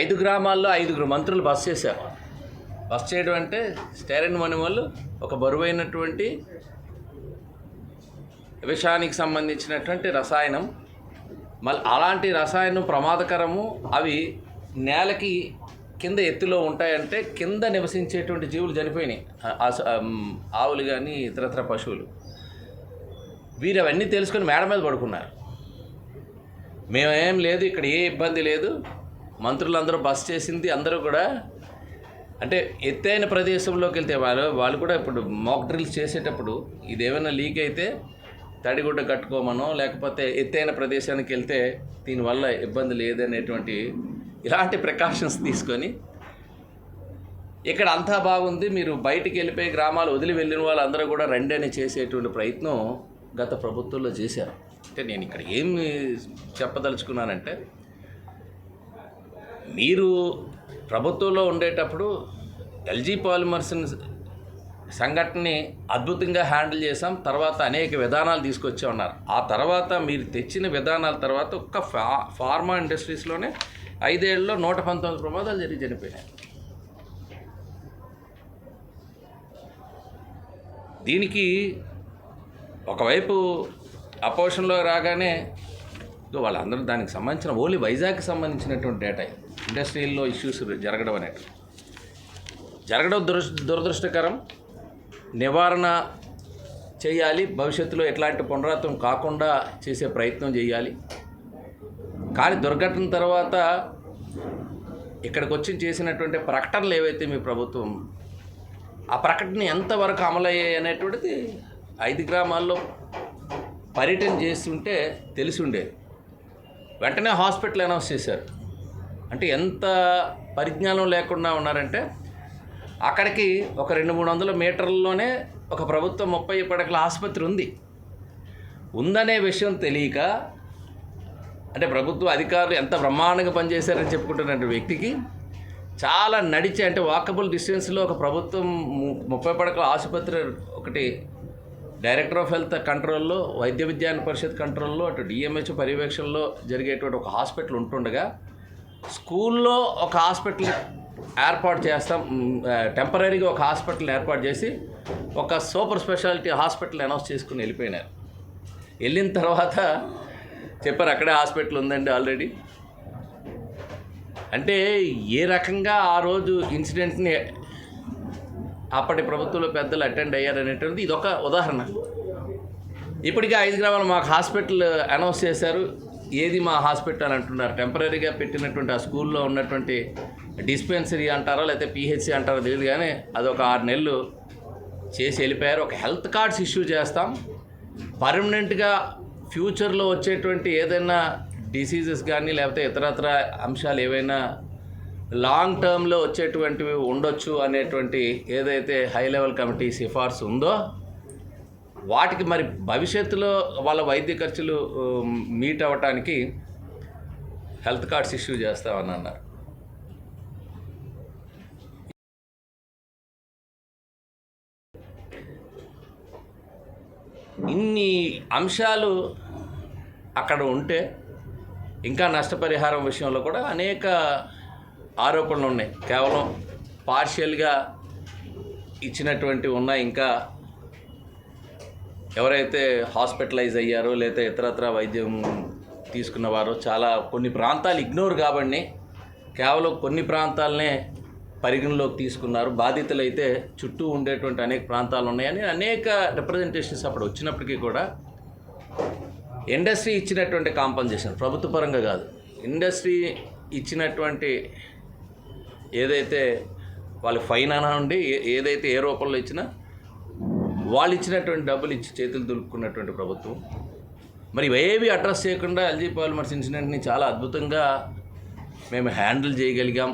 ఐదు గ్రామాల్లో ఐదుగురు మంత్రులు బస్ చేశారు. బస్ చేయడం అంటే స్టైరన్ మని వాళ్ళు ఒక బరువైనటువంటి విషానికి సంబంధించినటువంటి రసాయనం. మళ్ళీ అలాంటి రసాయనం ప్రమాదకరము. అవి నేలకి కింద ఎత్తులో ఉంటాయంటే కింద నివసించేటువంటి జీవులు చనిపోయినాయి. ఆవులు కానీ ఇతరత్ర పశువులు. వీరు అవన్నీ తెలుసుకొని మేడ మీద పడుకున్నారు. మేమేం లేదు ఇక్కడ ఏ ఇబ్బంది లేదు. మంత్రులందరూ బస్ చేసింది అందరూ కూడా అంటే ఎత్తైన ప్రదేశంలోకి వెళ్తే వాళ్ళు వాళ్ళు కూడా ఇప్పుడు మాక్ డ్రిల్స్ చేసేటప్పుడు ఇదేమైనా లీక్ అయితే తడిగుడ్డ కట్టుకోమనో లేకపోతే ఎత్తైన ప్రదేశానికి వెళ్తే దీనివల్ల ఇబ్బంది లేదనేటువంటి ఇలాంటి ప్రికాషన్స్ తీసుకొని ఇక్కడ అంతా బాగుంది మీరు బయటికి వెళ్ళిపోయి గ్రామాలు వదిలి వెళ్ళిన వాళ్ళందరూ కూడా రండి అని చేసేటువంటి ప్రయత్నం గత ప్రభుత్వంలో చేశారు. అంటే నేను ఇక్కడ ఏమి చెప్పదలుచుకున్నానంటే మీరు ప్రభుత్వంలో ఉండేటప్పుడు ఎల్జీ పాలిమర్స్ సంఘటనని అద్భుతంగా హ్యాండిల్ చేసాం తర్వాత అనేక విధానాలు తీసుకొచ్చే ఉన్నారు ఆ తర్వాత మీరు తెచ్చిన విధానాల తర్వాత ఒక్క ఫా ఫార్మా ఇండస్ట్రీస్లోనే ఐదేళ్ళలో నూట పంతొమ్మిది ప్రమాదాలు జరిగి చనిపోయినాయి. దీనికి ఒకవైపు అపోషన్లో రాగానే వాళ్ళందరూ దానికి సంబంధించిన ఓన్లీ వైజాగ్కి సంబంధించినటువంటి డేటా ఇది. ఇండస్ట్రీల్లో ఇష్యూస్ జరగడం అనేది. జరగడం దుర దురదృష్టకరం. నివారణ చేయాలి. భవిష్యత్తులో ఎట్లాంటి పునరావృతం కాకుండా చేసే ప్రయత్నం చేయాలి. కానీ దుర్ఘటన తర్వాత ఇక్కడికి వచ్చి చేసినటువంటి ప్రకటనలు ఏవైతే మీ ప్రభుత్వం ఆ ప్రకటన ఎంతవరకు అమలయ్యాయి అనేటువంటిది ఐదు గ్రామాల్లో పర్యటన చేస్తుంటే తెలిసి ఉండేది. వెంటనే హాస్పిటల్ అనౌన్స్ చేశారు. అంటే ఎంత పరిజ్ఞానం లేకుండా ఉన్నారంటే అక్కడికి ఒక రెండు మూడు వందల మీటర్లలోనే ఒక ప్రభుత్వ ముప్పై పడకల ఆసుపత్రి ఉంది. ఉందనే విషయం తెలియక అంటే ప్రభుత్వ అధికారులు ఎంత బ్రహ్మాండంగా పనిచేశారని చెప్పుకుంటున్న వ్యక్తికి చాలా నడిచి అంటే వాకబుల్ డిస్టెన్స్లో ఒక ప్రభుత్వం ము- ముప్పై పడకల ఆసుపత్రి ఒకటి డైరెక్టర్ ఆఫ్ హెల్త్ కంట్రోల్లో వైద్య విజ్ఞాన పరిషత్ కంట్రోల్లో అటు డిఎంహెచ్ పర్యవేక్షణలో జరిగేటువంటి ఒక హాస్పిటల్ ఉంటుండగా స్కూల్లో ఒక హాస్పిటల్ ఏర్పాటు చేస్తాం టెంపరీగా ఒక హాస్పిటల్ ఏర్పాటు చేసి ఒక సూపర్ స్పెషాలిటీ హాస్పిటల్ అనౌన్స్ చేసుకుని వెళ్ళిపోయినారు. వెళ్ళిన తర్వాత చెప్పారు అక్కడే హాస్పిటల్ ఉందండి ఆల్రెడీ. అంటే ఏ రకంగా ఆ రోజు ఇన్సిడెంట్ని అప్పటి ప్రభుత్వంలో పెద్దలు అటెండ్ అయ్యారనేటువంటిది ఇదొక ఉదాహరణ. ఇప్పటికే ఐదు గ్రామాలు మాకు హాస్పిటల్ అనౌన్స్ చేశారు. ఏది మా హాస్పిటల్ అంటున్నారు? టెంపరీగా పెట్టినటువంటి ఆ స్కూల్లో ఉన్నటువంటి డిస్పెన్సరీ అంటారా లేకపోతే పిహెచ్సి అంటారో తెలియదు కానీ అది ఒక ఆరు నెలలు చేసి వెళ్ళిపోయారు. ఒక హెల్త్ కార్డ్స్ ఇష్యూ చేస్తాం. పర్మనెంట్గా ఫ్యూచర్లో వచ్చేటువంటి ఏదైనా డిసీజెస్ కానీ లేకపోతే ఇతరత్ర అంశాలు ఏవైనా లాంగ్ టర్మ్లో వచ్చేటువంటివి ఉండొచ్చు అనేటువంటి ఏదైతే హై లెవెల్ కమిటీ సిఫార్సు ఉందో వాటికి మరి భవిష్యత్తులో వాళ్ళ వైద్య ఖర్చులు మీట్ అవ్వటానికి హెల్త్ కార్డ్స్ ఇష్యూ చేస్తామని అన్నారు. ఇన్ని అంశాలు అక్కడ ఉంటే ఇంకా నష్టపరిహారం విషయంలో కూడా అనేక ఆరోపణలు ఉన్నాయి. కేవలం పార్షియల్గా ఇచ్చినటువంటి ఉన్నాయి. ఇంకా ఎవరైతే హాస్పిటలైజ్ అయ్యారో లేదా ఇతరత్ర వైద్యం తీసుకున్నవారో చాలా కొన్ని ప్రాంతాలు ఇగ్నోర్ కాబట్టి కేవలం కొన్ని ప్రాంతాలనే పరిగణలోకి తీసుకున్నారు. బాధితులు అయితే చుట్టూ ఉండేటువంటి అనేక ప్రాంతాలు ఉన్నాయని అనేక రిప్రజెంటేషన్స్ అప్పుడు వచ్చినప్పటికీ కూడా ఇండస్ట్రీ ఇచ్చినటువంటి కాంపన్సేషన్ ప్రభుత్వ పరంగా కాదు. ఇండస్ట్రీ ఇచ్చినటువంటి ఏదైతే వాళ్ళు ఫైన్ అనండి ఏ- ఏదైతే ఏ రూపంలో ఇచ్చినా వాళ్ళు ఇచ్చినటువంటి డబ్బులు ఇచ్చి చేతులు దులుపుకున్నటువంటి ప్రభుత్వం. మరి ఇవేవి అడ్రస్ చేయకుండా ఎల్జీ పాలిమర్స్ ఇన్సిడెంట్ని చాలా అద్భుతంగా మేము హ్యాండిల్ చేయగలిగాం.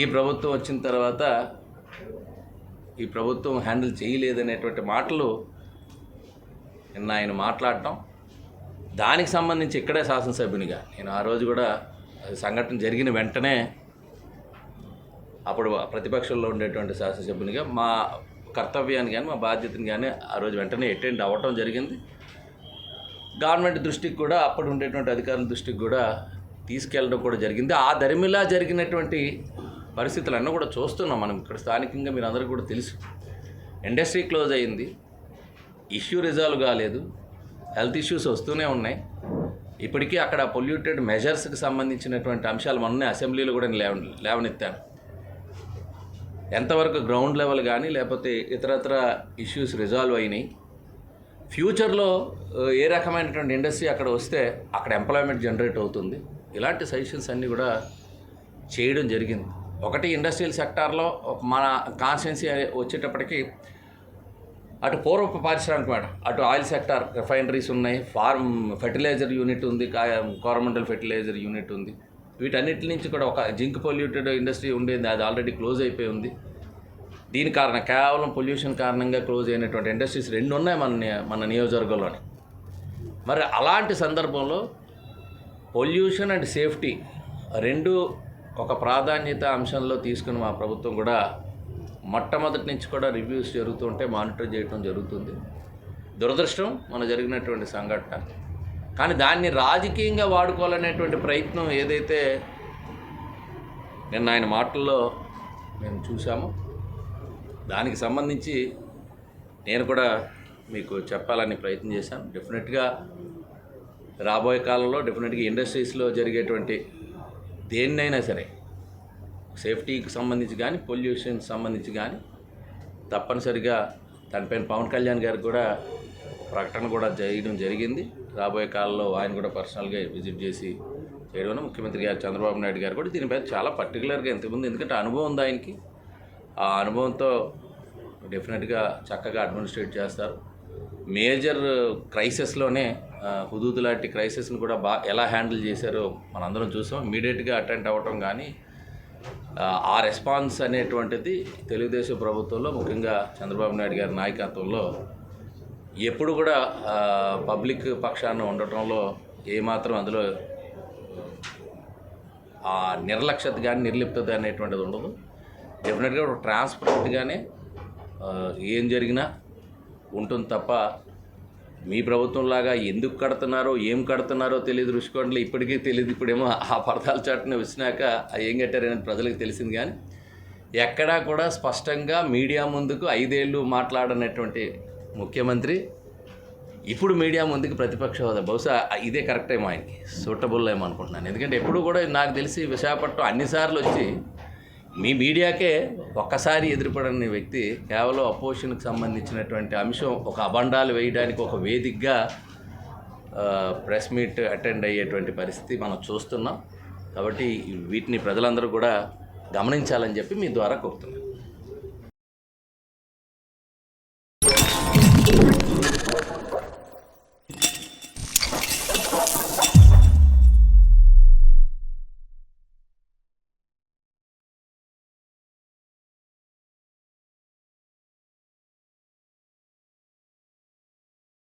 ఈ ప్రభుత్వం వచ్చిన తర్వాత ఈ ప్రభుత్వం హ్యాండిల్ చేయలేదనేటువంటి మాటలు నిన్న ఆయన మాట్లాడటం. దానికి సంబంధించి ఇక్కడే శాసనసభ్యునిగా నేను ఆ రోజు కూడా సంఘటన జరిగిన వెంటనే అప్పుడు ప్రతిపక్షంలో ఉండేటువంటి శాసనసభ్యునిగా మా కర్తవ్యాన్ని కానీ మా బాధ్యతని కానీ ఆ రోజు వెంటనే అటెండ్ అవ్వటం జరిగింది. గవర్నమెంట్ దృష్టికి కూడా అప్పుడు ఉండేటువంటి అధికారుల దృష్టికి కూడా తీసుకెళ్ళడం కూడా జరిగింది. ఆ దరిమిలా జరిగినటువంటి పరిస్థితులన్నీ కూడా చూస్తున్నాం మనం ఇక్కడ స్థానికంగా మీరు అందరికీ కూడా తెలుసు. ఇండస్ట్రీ క్లోజ్ అయింది. ఇష్యూ రిజాల్వ్ కాలేదు. హెల్త్ ఇష్యూస్ వస్తూనే ఉన్నాయి. ఇప్పటికీ అక్కడ పొల్యూటెడ్ మెజర్స్కి సంబంధించినటువంటి అంశాలు మొన్నే అసెంబ్లీలో కూడా నేను లేవ లేవనెత్తాను. ఎంతవరకు గ్రౌండ్ లెవెల్ కానీ లేకపోతే ఇతరత్ర ఇష్యూస్ రిజాల్వ్ అయినాయి. ఫ్యూచర్లో ఏ రకమైనటువంటి ఇండస్ట్రీ అక్కడ వస్తే అక్కడ ఎంప్లాయ్మెంట్ జనరేట్ అవుతుంది. ఇలాంటి సజెషన్స్ అన్నీ కూడా చేయడం జరిగింది. ఒకటి ఇండస్ట్రియల్ సెక్టార్లో మన కాన్స్టిట్యున్సీ వచ్చేటప్పటికి అటు పూర్వపు పారిశ్రామిక మేడం అటు ఆయిల్ సెక్టార్ రిఫైనరీస్ ఉన్నాయి ఫార్మ్ ఫెర్టిలైజర్ యూనిట్ ఉంది కోరమండల్ ఫెర్టిలైజర్ యూనిట్ ఉంది. వీటన్నిటి నుంచి కూడా ఒక జింక్ పొల్యూటెడ్ ఇండస్ట్రీ ఉండేది అది ఆల్రెడీ క్లోజ్ అయిపోయి ఉంది. దీని కారణం కేవలం పొల్యూషన్ కారణంగా క్లోజ్ అయినటువంటి ఇండస్ట్రీస్ రెండు ఉన్నాయి మన మన నియోజకవర్గంలోని. మరి అలాంటి సందర్భంలో పొల్యూషన్ అండ్ సేఫ్టీ రెండు ఒక ప్రాధాన్యత అంశంలో తీసుకుని మా ప్రభుత్వం కూడా మొట్టమొదటి నుంచి కూడా రివ్యూస్ జరుగుతుంటే మానిటర్ చేయడం జరుగుతుంది. దురదృష్టం మన జరిగినటువంటి సంఘటన. కానీ దాన్ని రాజకీయంగా వాడుకోవాలనేటువంటి ప్రయత్నం ఏదైతే నిన్న ఆయన మాటల్లో మేము చూసామో దానికి సంబంధించి నేను కూడా మీకు చెప్పాలని ప్రయత్నం చేశాను. డెఫినెట్గా రాబోయే కాలంలో డెఫినెట్గా ఇండస్ట్రీస్లో జరిగేటువంటి దేన్నైనా సరే సేఫ్టీకి సంబంధించి కానీ పొల్యూషన్కి సంబంధించి కానీ తప్పనిసరిగా దానిపైన పవన్ కళ్యాణ్ గారికి కూడా ప్రకటన కూడా చేయడం జరిగింది. రాబోయే కాలంలో ఆయన కూడా పర్సనల్గా విజిట్ చేసి చేయడం ముఖ్యమంత్రి గారు చంద్రబాబు నాయుడు గారు కూడా దీనిపై చాలా పర్టికులర్గా ఇంతకుముందు ఎందుకంటే అనుభవం ఉంది ఆయనకి. ఆ అనుభవంతో డెఫినెట్గా చక్కగా అడ్మినిస్ట్రేట్ చేస్తారు. మేజర్ క్రైసిస్లోనే హుదూద్ లాంటి క్రైసిస్ని కూడా బా ఎలా హ్యాండిల్ చేశారో మనందరం చూసాం. ఇమీడియట్గా అటెండ్ అవ్వటం కానీ ఆ, ఆ రెస్పాన్స్ అనేటువంటిది తెలుగుదేశం ప్రభుత్వంలో ముఖ్యంగా చంద్రబాబు నాయుడు గారి నాయకత్వంలో ఎప్పుడు కూడా పబ్లిక్ పక్షాన ఉండటంలో ఏమాత్రం అందులో ఆ నిర్లక్ష్యత కానీ నిర్లిప్తత అనేటువంటిది ఉండదు. డెఫినెట్గా ట్రాన్స్పరెంట్గానే ఏం జరిగినా ఉంటుంది తప్ప మీ ప్రభుత్వంలాగా ఎందుకు కడుతున్నారో ఏం కడుతున్నారో తెలియదు రుషికొండలు ఇప్పటికీ తెలియదు ఇప్పుడేమో ఆ పరదాల చాటును వచ్చినాక ఏం కట్టారనేది ప్రజలకు తెలిసింది కానీ ఎక్కడా కూడా స్పష్టంగా మీడియా ముందుకు ఐదేళ్ళు మాట్లాడనటువంటి ముఖ్యమంత్రి ఇప్పుడు మీడియా ముందుకు ప్రతిపక్ష హోదా. బహుశా ఇదే కరెక్ట్ ఏమో ఆయనకి. సూటబుల్ ఏమో అనుకుంటున్నాను. ఎందుకంటే ఎప్పుడు కూడా నాకు తెలిసి విశాఖపట్నం అన్నిసార్లు వచ్చి మీ మీడియాకే ఒక్కసారి ఎదురుపడని వ్యక్తి కేవలం అపోజిషన్కి సంబంధించినటువంటి అంశం ఒక అబండాలు వేయడానికి ఒక వేదికగా ప్రెస్ మీట్ అటెండ్ అయ్యేటువంటి పరిస్థితి మనం చూస్తున్నాం. కాబట్టి వీటిని ప్రజలందరూ కూడా గమనించాలని చెప్పి మీ ద్వారా కోరుతున్నాను.